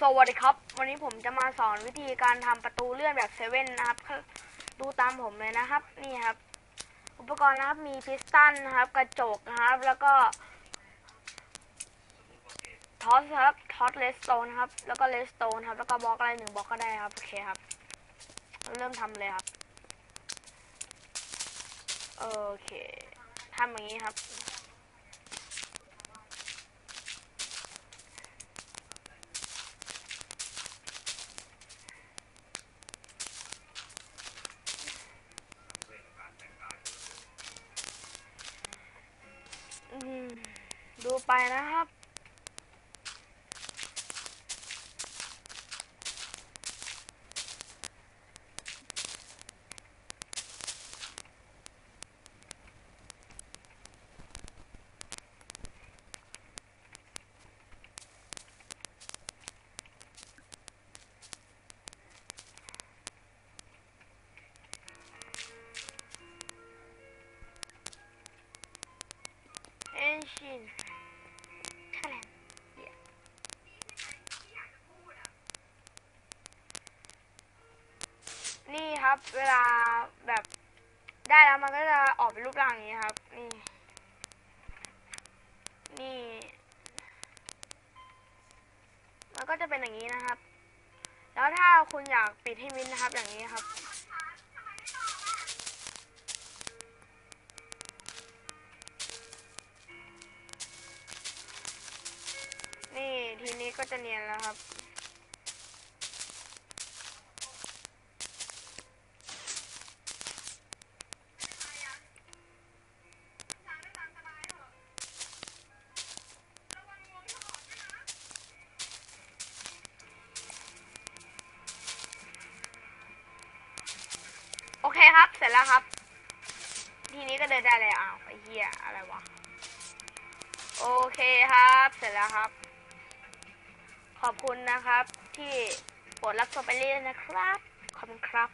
สวัสดีครับ วันนี้ผมจะมาสอนวิธีการทำประตูเลื่อนแบบเซเว่นนะครับ ดูตามผมเลยนะครับ นี่ครับ อุปกรณ์นะครับมีพิสตันนะครับ กระจกนะครับ แล้วก็ทอสครับทอสเลสโตนครับ แล้วก็เลสโตนครับ แล้วก็บล็อกอะไรหนึ่งบล็อกก็ได้ครับ โอเคครับ เริ่มทำเลยครับ โอเคทำอย่างนี้ครับอืมดูไปนะครับ is talent. yeah นี่ครับเวลาแบบได้แล้วมันก็จะออกเป็นรูปร่างอย่างนี้ครับ นี่ นี่ มันก็จะเป็นอย่างนี้นะครับ แล้วถ้าคุณอยากปิดให้มิดนะครับอย่างนี้ครับ ก็จะเนียนแล้วครับ โอเคครับ เสร็จแล้วครับ ทีนี้ก็เดินได้เลยอ้าวไอ้เหี้ยอะไรวะ โอเคครับ เสร็จแล้วครับ ขอบคุณนะครับ ที่โปรดรับชมไปเรื่อยนะครับ ขอบคุณครับ